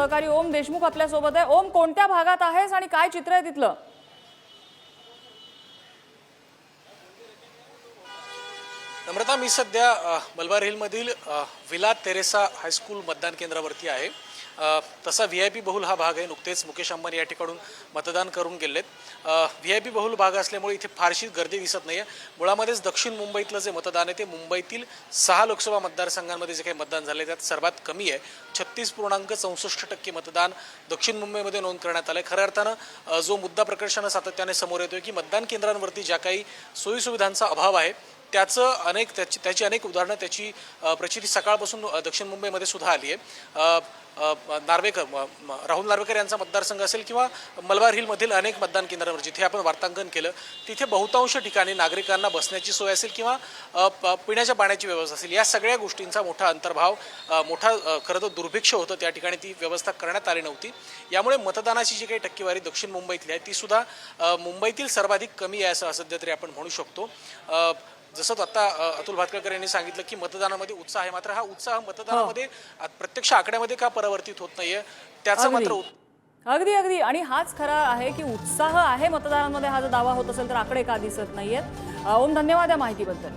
सहकारी ओम देशमुख आपल्यासोबत आहे. ओम कोणत्या भागात आहेस आणि काय चित्र आहे तिथलं? नम्रता मी सध्या मलबार हिलमधील विला तेरेसा हायस्कूल मतदान केंद्रावरती आहे. तसा व्ही आय पी बहुल हा भाग आहे. नुकतेच मुकेश अंबानी या ठिकाणून मतदान करून गेलेत. व्ही आय पी बहुल भाग असल्यामुळे इथे फारशी गर्दी दिसत नाही आहे मुळामध्येच दक्षिण मुंबईतलं जे मतदान आहे ते मुंबईतील सहा लोकसभा मतदारसंघांमध्ये जे काही मतदान झाले त्यात सर्वात कमी आहे. छत्तीस पूर्णांक चौसष्ट टक्के मतदान दक्षिण मुंबईमध्ये नोंद करण्यात आलं आहे खऱ्या अर्थानं जो मुद्दा प्रकर्षानं सातत्याने समोर येतोय की मतदान केंद्रांवरती ज्या काही सोयीसुविधांचा अभाव आहे त्याचं अनेक त्याची त्याची अनेक उदाहरणं त्याची प्रचिती सकाळपासून दक्षिण मुंबईमध्ये सुद्धा आली आहे नार्वेकर म- राहुल नार्वेकर यांचा मतदारसंघ असेल किंवा मलबार हिलमधील अनेक मतदान केंद्रांवर जिथे आपण वार्तांकन केलं तिथे बहुतांश ठिकाणी नागरिकांना बसण्याची सोय असेल किंवा प- पिण्याच्या पाण्याची व्यवस्था असेल. या सगळ्या गोष्टींचा मोठा अंतर्भाव मोठा खरं तर दुर्भिक्ष होतं त्या ठिकाणी ती व्यवस्था करण्यात आली नव्हती. यामुळे मतदानाची जी काही टक्केवारी दक्षिण मुंबईतली आहे ती सुद्धा मुंबईतील सर्वाधिक कमी आहे असं सध्या तरी आपण म्हणू शकतो. जसं तो आता अतुल भातकर यांनी सांगितलं की मतदानामध्ये उत्साह आहे. मात्र हा उत्साह मतदानामध्ये आ- प्रत्यक्ष आकड्यामध्ये का परावर्तित होत नाहीये? त्याचं. मात्र अगदी अगदी. आणि हाच खरा आहे की उत्साह आहे मतदारांमध्ये हा जर दावा होत असेल तर आकडे का दिसत नाहीयेत? ओम धन्यवाद या माहितीबद्दल.